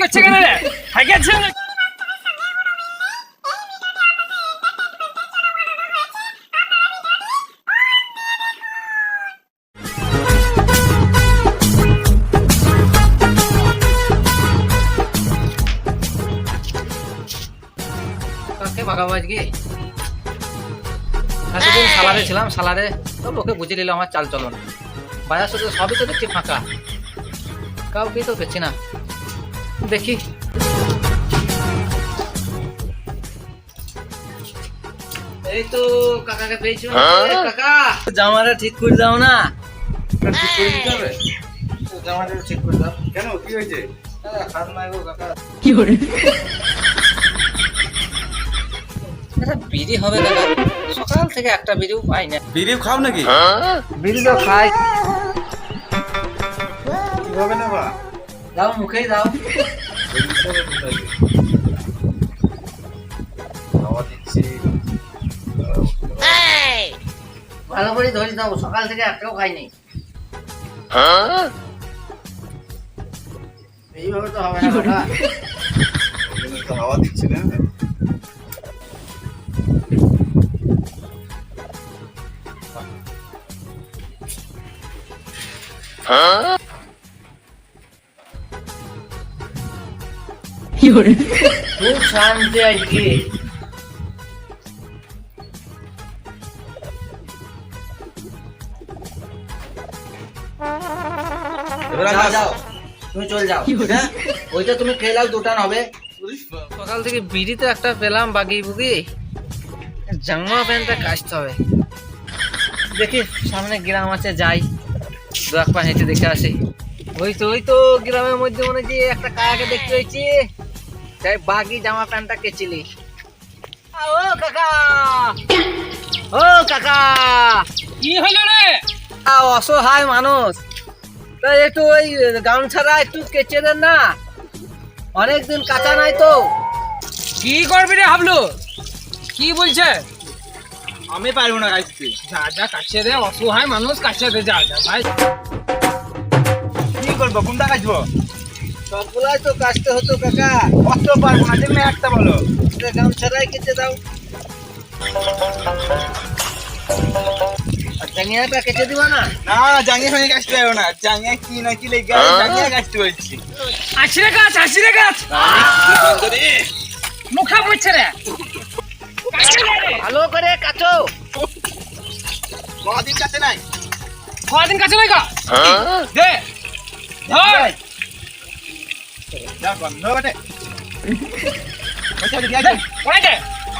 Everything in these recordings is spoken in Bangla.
করছে কেন রে? ভাগাবো সালারে ছিলাম সালারে সব লোকে বুঝে নিল আমার চাল চলন। বাজার সবই তো দেখছি ফাঁকা। কাউকেই তো পেছি না। দেখি। এই তো কাকাকে পেয়েছি। কাকা। জামাটা ঠিক করে দাও না। ঠিক করে দিতে হবে? জামাটা ঠিক করে দাও। কেন? কি হয়েছে? দাদা, হাত মারবো কাকা। কি hore বিড়ি হবে দাদা সকাল থেকে একটা বিড়িও পাই না। বিড়ি খাও নাকি? বিড়ি তো খাই। কি হবে না বা দাও মুখেই দাও ভালো করে ধরে দাও সকাল থেকে একটাও খাইনি এইভাবে তো হবে না হাওয়া দিচ্ছি না কি খুব শান্তি আকাশ। তুমি বিড়ি তো একটা পেলাম বাগি বুগি জামা প্যান্টটা কাচতে হবে দেখি সামনে গ্রাম আছে যাই এক হেঁটে দেখে আসি ওই তো ওই তো গ্রামের মধ্যে মনে একটা দেখতে হয়েছি তাই বাগি জামা প্যান্টটা কেচিলি ও কাকা! ও কাকা! কি হলো রে? আ, অসহায় মানুষ। তাই একটু ওই গামছাটা একটু কেচে দেন না। অনেকদিন কাঁচা নাই তো। কি করবি রে হাবলু? কি বলছে? আমি পারব না কাজতে যা যা কাছে দে অসহায় মানুষ কাছে দে যা যা ভাই। কি করব কোনটা কাজবো সবগুলাই তো কাচতে হতো কাকা। কষ্ট পারব না তুমি একটা বলো। গামছাটাই কেচে দাও। জাঙ্গিয়াটা কেচে দিবা না? না জাঙ্গিয়া ফাঙ্গিয়া কাজতে পারব না। জাঙ্গিয়া কি না কি লেগে জাঙ্গিয়া কাজতে বলছি। আসিরে গাছ আসিরে গাছ। মুখা পড়ছে রে। ভালো করে কাচো কদিন কাছে নাই? কদিন কাছে নাই গা? দে ধর যা বন্ধ বটে ওইটা দিয়ে দে দে। ওই দে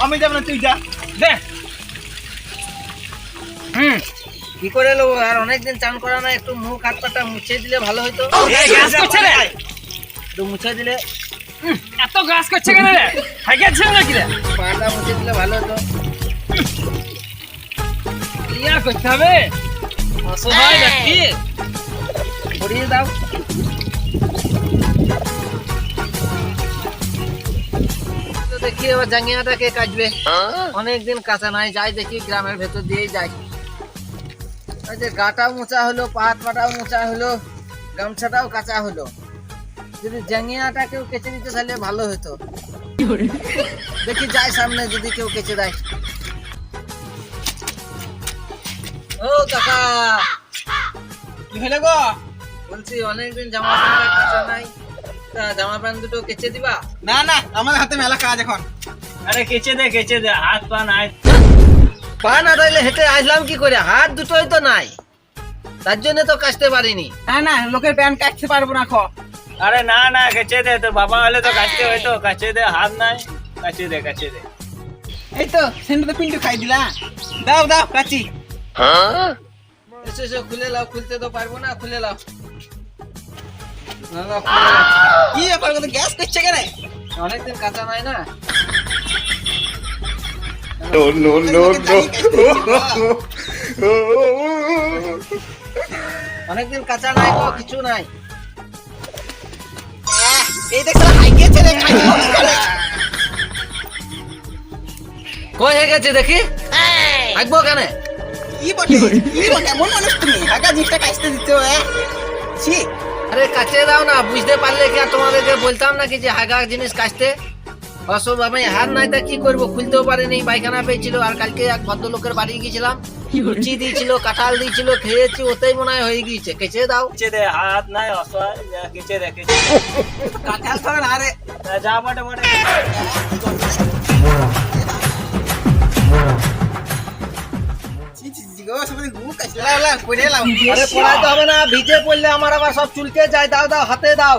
আমি যাব না তুই যা দে হুম কি করে নেব আর অনেকদিন চান করা না একটু মুখ হাত পাটা মুছে দিলে ভালো হতো এই করছে রে। একটু মুছে দিলে। হুম, এত গাছ করছে কেন রে? হাইগেছে নাকি রে? পাটা মুছে দিলে ভালো হতো ক্লিয়ার করতে হবে? অসহায় ব্যক্তি। পরিয়ে দাও। তো দেখি এবার জাঙ্গিয়াটা কে কাটবে। অনেকদিন কাঁচা নাই যাই দেখি গ্রামের ভেতর দিয়েই যাই। এই যে গাটাও মোচা হলো পাহাড় পাটাও মোচা হলো গামছাটাও কাঁচা হলো। যদি জাঙ্গিয়াটা কেউ কেচে দিতে তাহলে ভালো হতো। দেখি যাই সামনে যদি কেউ কেচে দেয়। ও কাকা! কি হলো গো? বলছি অনেকদিন জামা কাঁচা নাই। জামা প্যান্ট দুটো কেচে দিবা? না না আমার হাতে মেলা কাজ এখন। আরে কেচে দে কেচে দে হাত পা নাই। পা না ধরলে হেঁটে আসলাম কি করে? হাত দুটোই তো নাই। তার জন্য তো কাচতে পারিনি। না না লোকের প্যান্ট কাটতে পারব না খো। আরে না না কেচে দে তো বাবা হলে তো কাচতে হইতো। কাচে দে হাত নাই। কাচে দে কাচে দে। এই তো সেন্টার তো পিন্টু খাই দিলা। দাও দাও কাচি। এসো এসো খুলে লাও খুলতে তো পারব না, খুলে লাও। কি ব্যাপার কত গ্যাস করছে কেন অনেকদিন কাঁচা নাই না? No no no অনেকদিন কাঁচা নাই তো কিছু নাই। এই দেখো হাই রে কই হয়ে গেছে দেখি? থাকব কেন কি বটে? কি বটে? এমন মানুষ তুমি। আগা জিনিসটা কাটতে দিতে হবে ছি। আরে কাছে দাও না বুঝতে পারলে কি আর তোমাদেরকে বলতাম নাকি যে হাগা জিনিস কাচতে? অসব আমি হাত নাই তা কি করব? খুলতেও পারিনি পায়খানা পেয়েছিল আর কালকে এক ভদ্রলোকের বাড়ি গিয়েছিলাম। লুচি দিয়েছিল কাঁঠাল দিয়েছিল খেয়েছি ওতেই মনে হয় হয়ে গিয়েছে। কেচে দাও। কেচে দে হাত নাই অসহায় কেচে দে কেচে কাঁঠাল খাবে না আরে যা বটে বটে পড়াইতে হবে না ভিজে পড়লে আমার আবার সব চুলকে যায়। দাও দাও হাতে দাও।